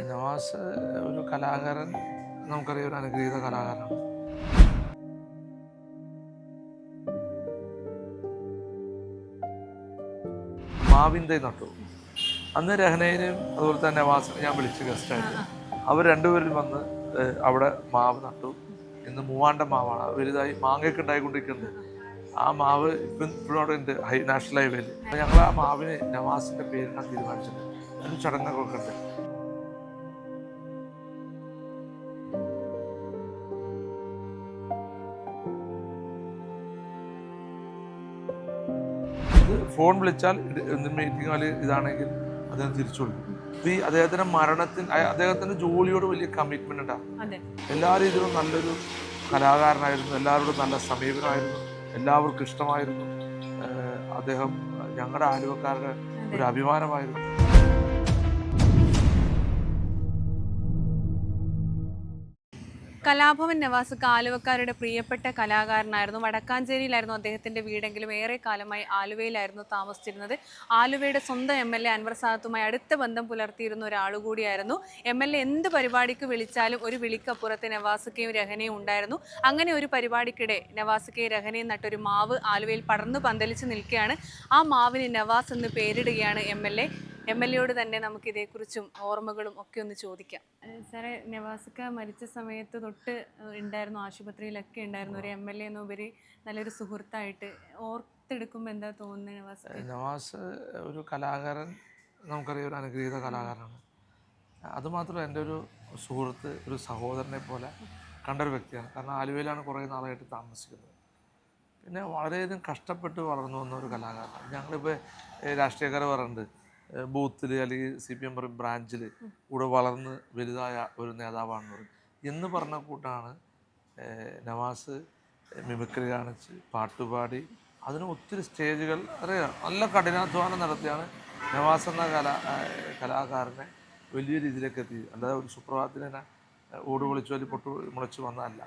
നവാസ് ഒരു കലാകാരൻ നമുക്കറിയാം ഒരു അനുഗ്രഹീത കലാകാരനാണ് മാവിന്റെ നട്ടു അന്ന് രഹനേനെയും അതുപോലെ തന്നെ നവാസിനെ ഞാൻ വിളിച്ച് ഗസ്റ്റായിട്ട് അവർ രണ്ടുപേരും വന്ന് അവിടെ മാവ് നട്ടു. ഇന്ന് മൂവാണ്ട മാവാണ്. വലുതായി മാങ്ങയൊക്കെ ഉണ്ടായിക്കൊണ്ടിരിക്കുന്നുണ്ട്. ആ മാവ് ഇപ്പം ഇപ്പോഴും അവിടെ ഉണ്ട് ഹൈ നാഷണൽ ഹൈവേയിൽ. ഞങ്ങൾ ആ മാവിന് നവാസിന്റെ പേരിനാണ് തീരുമാനിച്ചത്. അതിന് ചടങ്ങൊക്കെ ഉണ്ട് ഫോൺ വിളിച്ചാൽ മീറ്റിംഗ് പോലെ ഇതാണെങ്കിൽ അദ്ദേഹം തിരിച്ചു വിളിക്കും ഈ അദ്ദേഹത്തിന്റെ മരണത്തിന് അദ്ദേഹത്തിന്റെ ജോലിയോട് വലിയ കമ്മിറ്റ്മെന്റ് ഉണ്ടാകും എല്ലാ രീതിയിലും നല്ലൊരു കലാകാരനായിരുന്നു എല്ലാവരോടും നല്ല സമീപനമായിരുന്നു എല്ലാവർക്കും ഇഷ്ടമായിരുന്നു. അദ്ദേഹം ഞങ്ങളുടെ ആലുവക്കാരുടെ ഒരു അഭിമാനമായിരുന്നു. കലാഭവൻ നവാസ് ആലുവക്കാരുടെ പ്രിയപ്പെട്ട കലാകാരനായിരുന്നു. വടക്കാഞ്ചേരിയിലായിരുന്നു അദ്ദേഹത്തിന്റെ വീടെങ്കിലും ഏറെ കാലമായി ആലുവയിലായിരുന്നു താമസിച്ചിരുന്നത്. ആലുവയുടെ സ്വന്തം എം എൽ എ അൻവർ സാദത്തുമായി അടുത്ത ബന്ധം പുലർത്തിയിരുന്ന ഒരാളുകൂടിയായിരുന്നു എം എൽ എ എന്ത് പരിപാടിക്ക് വിളിച്ചാലും ഒരു വിളിക്കപ്പുറത്ത് നവാസുക്കയും രഹനയും ഉണ്ടായിരുന്നു. അങ്ങനെ ഒരു പരിപാടിക്കിടെ നവാസുക്കയും രഹനയും നട്ടൊരു മാവ് ആലുവയിൽ പടർന്നു പന്തലിച്ച് നിൽക്കുകയാണ്. ആ മാവിന് നവാസ് എന്ന് പേരിടുകയാണ് M L A. M L എയോട് തന്നെ നമുക്ക് ഇതേക്കുറിച്ചും ഓർമ്മകളും ഒക്കെ ഒന്ന് ചോദിക്കാം. സാറേ നവാസിക്ക മരിച്ച സമയത്ത് തൊട്ട് ഉണ്ടായിരുന്നു ആശുപത്രിയിലൊക്കെ ഉണ്ടായിരുന്നു ഒരു എം എൽ എ എന്നുപരി നല്ലൊരു സുഹൃത്തായിട്ട് ഓർത്തെടുക്കുമ്പോൾ എന്താ തോന്നുന്നത് നവാസ് നവാസ് ഒരു കലാകാരൻ നമുക്കറിയാം ഒരു അനുഗ്രഹീത കലാകാരനാണ്. അതുമാത്രമല്ല എന്റെ ഒരു സുഹൃത്ത് ഒരു സഹോദരനെ പോലെ കണ്ടൊരു വ്യക്തിയാണ്. കാരണം ആലുവയിലാണ് കുറേ നാളായിട്ട് താമസിക്കുന്നത്. പിന്നെ വളരെയധികം കഷ്ടപ്പെട്ട് വളർന്നു വന്ന ഒരു കലാകാരനാണ്. ഞങ്ങളിപ്പോൾ രാഷ്ട്രീയക്കാർ പറയുന്നുണ്ട് ബൂത്തിൽ അല്ലെങ്കിൽ സി പി എം പറയും ബ്രാഞ്ചിൽ കൂടെ വളർന്ന് വലുതായ ഒരു നേതാവാണെന്ന് പറയും. എന്ന് പറഞ്ഞ കൂട്ടാണ് നവാസ് മിമിക്രി കാണിച്ച് പാട്ടുപാടി അതിന് ഒത്തിരി സ്റ്റേജുകൾ അറിയാം നല്ല കഠിനാധ്വാനം നടത്തിയാണ് നവാസ് എന്ന കലാ കലാകാരനെ വലിയ രീതിയിലേക്ക് എത്തി അല്ലാതെ ഒരു സുപ്രഭാതത്തിന് തന്നെ ഓട് വിളിച്ചു അല്ലെങ്കിൽ പൊട്ടു മുളച്ച് വന്നതല്ല.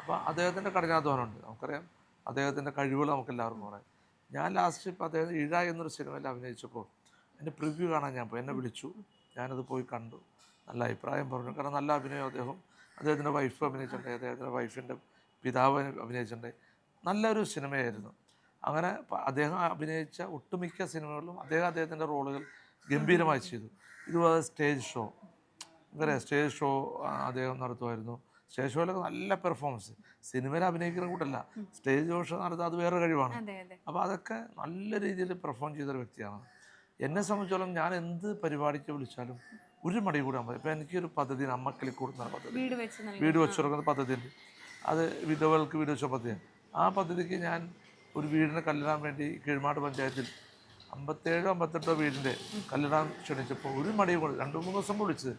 അപ്പോൾ അദ്ദേഹത്തിന്റെ കഠിനാധ്വാനമുണ്ട്. നമുക്കറിയാം അദ്ദേഹത്തിന്റെ കഴിവുകൾ നമുക്ക് എല്ലാവർക്കും പറയാം. ഞാൻ ലാസ്റ്റ് ഇപ്പോൾ അദ്ദേഹം ഇഴ എന്നൊരു സിനിമയിൽ അഭിനയിച്ചപ്പോൾ എന്റെ പ്രിവ്യൂ കാണാൻ ഞാൻ പോയി. എന്നെ വിളിച്ചു. ഞാനത് പോയി കണ്ടു. നല്ല അഭിപ്രായം പറഞ്ഞു. കാരണം നല്ല അഭിനയം അദ്ദേഹം. അദ്ദേഹത്തിന്റെ വൈഫ് അഭിനയിച്ചിട്ടുണ്ട്. അദ്ദേഹത്തിന്റെ വൈഫിന്റെ പിതാവ് അഭിനയിച്ചിട്ടുണ്ട്. നല്ലൊരു സിനിമയായിരുന്നു. അങ്ങനെ അദ്ദേഹം അഭിനയിച്ച ഒട്ടുമിക്ക സിനിമകളിലും അദ്ദേഹം അദ്ദേഹത്തിന്റെ റോളുകൾ ഗംഭീരമായി ചെയ്തു. ഇതുപോലെ സ്റ്റേജ് ഷോ ഇവരെ സ്റ്റേജ് ഷോ അദ്ദേഹം നടത്തുമായിരുന്നു. സ്റ്റേജ് ഷോയിലൊക്കെ നല്ല പെർഫോമൻസ് സിനിമയിൽ അഭിനയിക്കുന്ന കൂട്ടല്ല. സ്റ്റേജ് ഷോ നടത്തുക അത് വേറെ കഴിവാണ്. അപ്പോൾ അതൊക്കെ നല്ല രീതിയിൽ പെർഫോം ചെയ്തൊരു വ്യക്തിയാണ്. എന്നെ സംബന്ധിച്ചോളം ഞാൻ എന്ത് പരിപാടിക്ക് വിളിച്ചാലും ഒരു മടി കൂടെ മതി ഇപ്പം എനിക്കൊരു പദ്ധതി അമ്മക്കളി കൂടുന്ന പദ്ധതി. വീട് വെച്ച് തുടങ്ങുന്ന പദ്ധതിയുണ്ട്. അത് വിധവകൾക്ക് വീട് വെച്ച പദ്ധതിയാണ്. ആ പദ്ധതിക്ക് ഞാൻ ഒരു വീടിനെ കല്ലിടാൻ വേണ്ടി കീഴ്മാട് പഞ്ചായത്തിൽ അമ്പത്തേഴോ അമ്പത്തെട്ടോ വീടിന്റെ കല്ലിടാൻ ക്ഷണിച്ചപ്പോൾ ഒരു മടിയും കൂടെ രണ്ട് മൂന്ന് ദിവസം വിളിച്ചത്.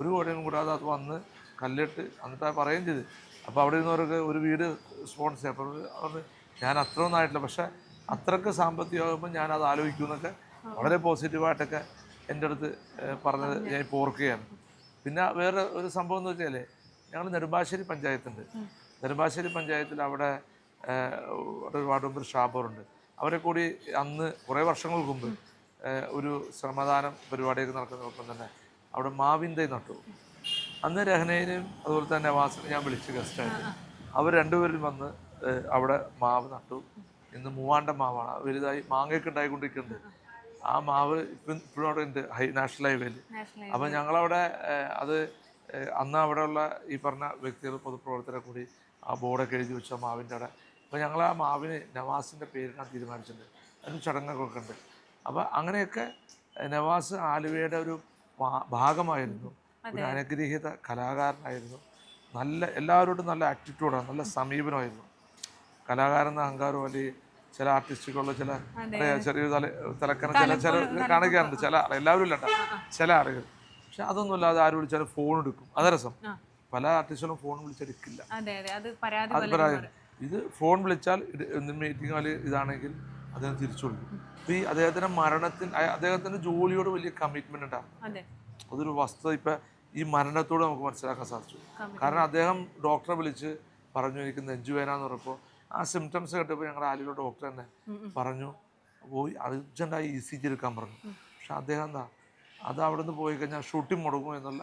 ഒരു കോടിയും കൂടാതെ അത് വന്ന് കല്ലിട്ട് എന്നിട്ട് അത് പറയുകയും ചെയ്ത്. അപ്പോൾ അവിടെ ഇരുന്നവർക്ക് ഒരു വീട് സ്പോൺസർ ചെയ്യാം. അപ്പോൾ അവർ ഞാൻ അത്ര ഒന്നും ആയിട്ടില്ല. പക്ഷേ അത്രയ്ക്ക് സാമ്പത്തികമാകുമ്പോൾ ഞാൻ അത് ആലോചിക്കുമെന്നൊക്കെ വളരെ പോസിറ്റീവായിട്ടൊക്കെ എന്റെ അടുത്ത് പറഞ്ഞത് ഞാൻ ഇപ്പോൾ ഓർക്കുകയാണ്. പിന്നെ വേറെ ഒരു സംഭവം എന്ന് വെച്ചാൽ ഞങ്ങൾ നെടുമ്പാശ്ശേരി പഞ്ചായത്തുണ്ട്. നെടുമ്പാശ്ശേരി പഞ്ചായത്തിൽ അവിടെ വാർഡ് മെമ്പർ ഷാബറുണ്ട്. അവരെ കൂടി അന്ന് കുറേ വർഷങ്ങൾക്ക് മുമ്പ് ഒരു ശ്രമദാനം പരിപാടിയൊക്കെ നടക്കുന്നതോടൊപ്പം തന്നെ അവിടെ മാവിന്റെ നട്ടു. അന്ന് രഹനേനെയും അതുപോലെ തന്നെ വാസനെ ഞാൻ വിളിച്ച് ഗസ്റ്റായിട്ട് അവർ രണ്ടുപേരും വന്ന് അവിടെ മാവ് നട്ടു. ഇന്ന് മൂവാണ്ട മാവാണ്. വലുതായി മാങ്ങയൊക്കെ ഉണ്ടായിക്കൊണ്ടിരിക്കുന്നുണ്ട്. ആ മാവ് ഇപ്പം ഇപ്പോഴും അവിടെ ഉണ്ട്. ഹൈ നാഷണൽ ഹൈവേയിൽ അപ്പം ഞങ്ങളവിടെ അത് അന്ന് അവിടെയുള്ള ഈ പറഞ്ഞ വ്യക്തികൾ പൊതുപ്രവർത്തകരെ കൂടി ആ ബോർഡൊക്കെ എഴുതി വെച്ചു ആ മാവിന്റെ അവിടെ. അപ്പോൾ ഞങ്ങൾ ആ മാവിന് നവാസിന്റെ പേരിടാൻ തീരുമാനിച്ചിട്ടുണ്ട് അതിന് ചടങ്ങൊക്കെ ഉണ്ട്. അപ്പോൾ അങ്ങനെയൊക്കെ നവാസ് ആലുവയുടെ ഒരു ഭാഗമായിരുന്നു. ഒരു അനുഗ്രഹീത കലാകാരനായിരുന്നു. നല്ല എല്ലാവരോടും നല്ല ആറ്റിറ്റ്യൂഡാണ്. നല്ല സമീപനമായിരുന്നു. കലാകാരൻ അഹങ്കാരം അല്ലെങ്കിൽ ചില ആർട്ടിസ്റ്റുകളുടെ ചില ചെറിയ തലക്കറ ചില ചില കാണിക്കാറുണ്ട്. ചില എല്ലാവരും ഇല്ലട്ടോ. ചില ആളുകൾ. പക്ഷെ അതൊന്നും അല്ലാതെ ആര് വിളിച്ചാലും ഫോൺ എടുക്കും. അത് രസം. പല ആർട്ടിസ്റ്റുകളും ഫോൺ വിളിച്ചെടുക്കില്ല അതെ പരാതി ഇത് ഫോൺ വിളിച്ചാൽ മീറ്റിംഗ് ഹാളിൽ ഇതാണെങ്കിൽ അദ്ദേഹം തിരിച്ചു അപ്പൊ ഈ അദ്ദേഹത്തിന്റെ മരണത്തിന് അദ്ദേഹത്തിന്റെ ജോലിയോട് വലിയ കമ്മിറ്റ്മെന്റ് ഉണ്ടാകും അതെ. അതൊരു വസ്തുത ഇപ്പൊ ഈ മരണത്തോട് നമുക്ക് മനസ്സിലാക്കാൻ സാധിച്ചു. കാരണം അദ്ദേഹം ഡോക്ടറെ വിളിച്ച് പറഞ്ഞു എനിക്ക് നെഞ്ചുവേന എന്ന് പറഞ്ഞപ്പോൾ ആ സിംറ്റംസ് കേട്ടപ്പോൾ ഞങ്ങളുടെ ആലുവ ഡോക്ടർ തന്നെ പറഞ്ഞു പോയി അർജന്റായി ഇ സി ജി എടുക്കാൻ പറഞ്ഞു. പക്ഷെ അദ്ദേഹം എന്താ അത് അവിടെ നിന്ന് പോയി കഴിഞ്ഞാൽ ഷൂട്ടിംഗ് മുടങ്ങും എന്നുള്ള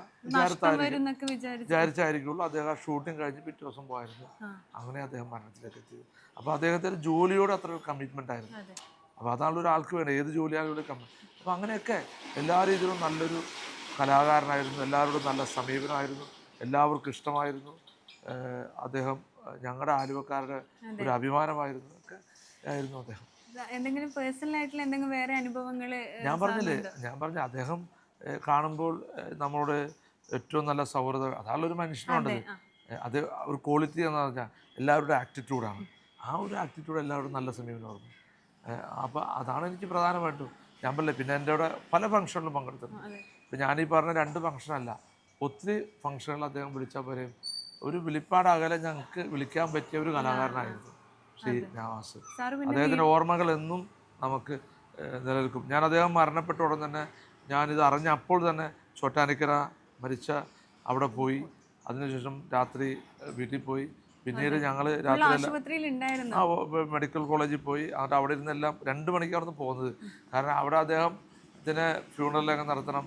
വിചാരിച്ചായിരിക്കുള്ളൂ. അദ്ദേഹം ആ ഷൂട്ടിംഗ് കഴിഞ്ഞ് പിറ്റേ ദിവസം പോയിരുന്നു അങ്ങനെ അദ്ദേഹം മരണത്തിലേക്ക് എത്തിയത്. അപ്പോൾ അദ്ദേഹത്തിന് ജോലിയോട് അത്ര കമ്മിറ്റ്മെന്റ് ആയിരുന്നു. അപ്പോൾ അതാണ് ഒരാൾക്ക് വേണ്ടത്. ഏത് ജോലിയാളുടെ കമ്മി അപ്പോൾ അങ്ങനെയൊക്കെ എല്ലാ രീതിയിലും നല്ലൊരു കലാകാരനായിരുന്നു. എല്ലാവരോടും നല്ല സമീപനമായിരുന്നു എല്ലാവർക്കും ഇഷ്ടമായിരുന്നു. അദ്ദേഹം ഞങ്ങളുടെ ആലുവക്കാരുടെ ഒരു അഭിമാനമായിരുന്നു. ഒക്കെ ആയിരുന്നു അദ്ദേഹം. എന്തെങ്കിലും പേഴ്സണൽ ആയിട്ടുള്ള എന്തെങ്കിലും വേറെ അനുഭവങ്ങൾ ഞാൻ പറഞ്ഞില്ലേ ഞാൻ പറഞ്ഞ അദ്ദേഹം കാണുമ്പോൾ നമ്മളോട് ഏറ്റവും നല്ല സൗഹൃദം അതാണ് ഒരു മനുഷ്യനുണ്ടത് അത് ഒരു ക്വാളിറ്റി എന്ന് പറഞ്ഞാൽ എല്ലാവരുടെ ആറ്റിറ്റ്യൂഡാണ് ആ ഒരു ആറ്റിറ്റ്യൂഡ് എല്ലാവരും നല്ല സമീപനമായിരുന്നു അപ്പോൾ അതാണ് എനിക്ക് പ്രധാനമായിട്ടും ഞാൻ പറഞ്ഞില്ല പിന്നെ എന്റെ അവിടെ പല ഫംഗ്ഷനിലും പങ്കെടുത്തിട്ടുണ്ട്. ഇപ്പം ഞാനീ പറഞ്ഞ രണ്ട് ഫംഗ്ഷനല്ല ഒത്തിരി ഫംഗ്ഷനുകൾ അദ്ദേഹം വിളിച്ചാൽ പോലെയും ഒരു വിളിപ്പാട് അകലെ ഞങ്ങൾക്ക് വിളിക്കാൻ പറ്റിയ ഒരു കലാകാരനായിരുന്നു. ശ്രീ നവാസ് അദ്ദേഹത്തിന്റെ ഓർമ്മകൾ എന്നും നമുക്ക് നിലനിൽക്കും. ഞാൻ അദ്ദേഹം മരണപ്പെട്ട ഉടൻ തന്നെ ഞാനിത് അറിഞ്ഞ അപ്പോൾ തന്നെ ചോട്ടാനിക്കര മരിച്ച അവിടെ പോയി. അതിനുശേഷം രാത്രി വീട്ടിൽ പോയി. പിന്നീട് ഞങ്ങൾ രാത്രി ആ മെഡിക്കൽ കോളേജിൽ പോയി. അവിടെ അവിടെ ഇരുന്നെല്ലാം രണ്ട് മണിക്കായിരുന്നു പോകുന്നത്. കാരണം അവിടെ അദ്ദേഹം ഇതിനെ ഫ്യൂണറലൊക്കെ നടത്തണം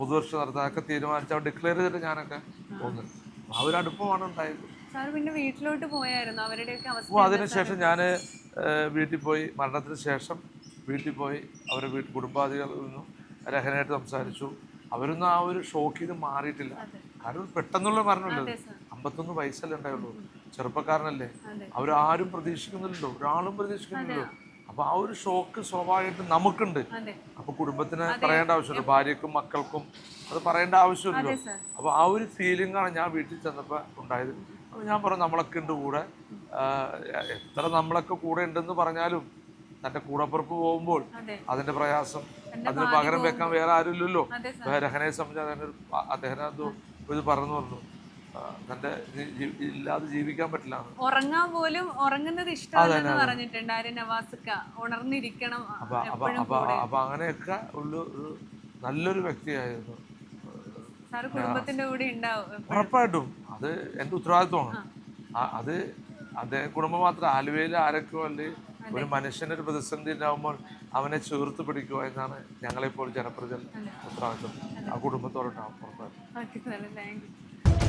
പുതുവർഷം നടത്തണം അതൊക്കെ തീരുമാനിച്ച് അവിടെ ഡിക്ലെയർ ചെയ്തിട്ട് ഞാനൊക്കെ പോകുന്നത് ആ ഒരു അടുപ്പമാണ് ഉണ്ടായത്. സാർ പിന്നെ വീട്ടിലോട്ട് പോയായിരുന്നു. അവരുടെയൊക്കെ അവസ്ഥ അപ്പോൾ അതിനുശേഷം ഞാൻ വീട്ടിൽ പോയി മരണത്തിന് ശേഷം വീട്ടിൽ പോയി അവരുടെ വീട്ടിൽ കുടുംബാധികളിൽ നിന്നും രഹനായിട്ട് സംസാരിച്ചു. അവരൊന്നും ആ ഒരു ഷോക്കിൽ നിന്ന് മാറിയിട്ടില്ല. കാരണം പെട്ടെന്നുള്ള മരണമല്ലേ അതെ സാർ. അമ്പത്തൊന്ന് വയസ്സല്ലേ ഉണ്ടായുള്ളൂ. ചെറുപ്പക്കാരനല്ലേ? അവരാരും പ്രതീക്ഷിക്കുന്നില്ലല്ലോ. ഒരാളും പ്രതീക്ഷിക്കുന്നില്ലല്ലോ. അപ്പൊ ആ ഒരു ഷോക്ക് സ്വാഭാവികമായിട്ടും നമുക്കുണ്ട്. അതെ. അപ്പൊ കുടുംബത്തിന് പറയേണ്ട ആവശ്യമില്ല ഭാര്യക്കും മക്കൾക്കും അത് പറയേണ്ട ആവശ്യമില്ലല്ലോ. അതെ അപ്പൊ ആ ഒരു ഫീലിംഗ് ആണ് ഞാൻ വീട്ടിൽ ചെന്നപ്പോൾ ഉണ്ടായത്. അപ്പൊ ഞാൻ പറഞ്ഞു നമ്മളൊക്കെ ഉണ്ട് കൂടെ. എത്ര നമ്മളൊക്കെ കൂടെ ഉണ്ടെന്ന് പറഞ്ഞാലും തന്റെ കൂടപ്പുറപ്പ് പോകുമ്പോൾ അതിന്റെ പ്രയാസം അതിന് പകരം വെക്കാൻ വേറെ ആരുമില്ലല്ലോ. അതെ രഹനയെ സംബന്ധിച്ച് അദ്ദേഹം എന്തോ ഇത് പറഞ്ഞു പറഞ്ഞു. തന്റെ ഇല്ലാതെ ജീവിക്കാൻ പറ്റില്ല. ഉറങ്ങാൻ പോലും ഉറങ്ങുന്നത് നവാസുക്ക. ഉണർന്നിരിക്കണം അപ്പൊ അപ്പൊ അങ്ങനെയൊക്കെ ഉള്ള ഒരു നല്ലൊരു വ്യക്തിയായിരുന്നു. കുടുംബത്തിന്റെ കൂടെ ഉണ്ടാവും ഉറപ്പായിട്ടും. അത് എന്റെ ഉത്തരവാദിത്വമാണ്. അത് അദ്ദേഹം കുടുംബം മാത്രം ആലുവയിൽ ആരൊക്കെ അല്ലെ ഒരു മനുഷ്യനൊരു പ്രതിസന്ധി ഉണ്ടാവുമ്പോൾ അവനെ ചേർത്ത് പിടിക്കുക എന്നാണ് ഞങ്ങളെപ്പോൾ ജനപ്രതിനിധി ഉത്തരവാദിത്വം. ആ കുടുംബത്തോടുണ്ടാവും ഉറപ്പായിട്ടും.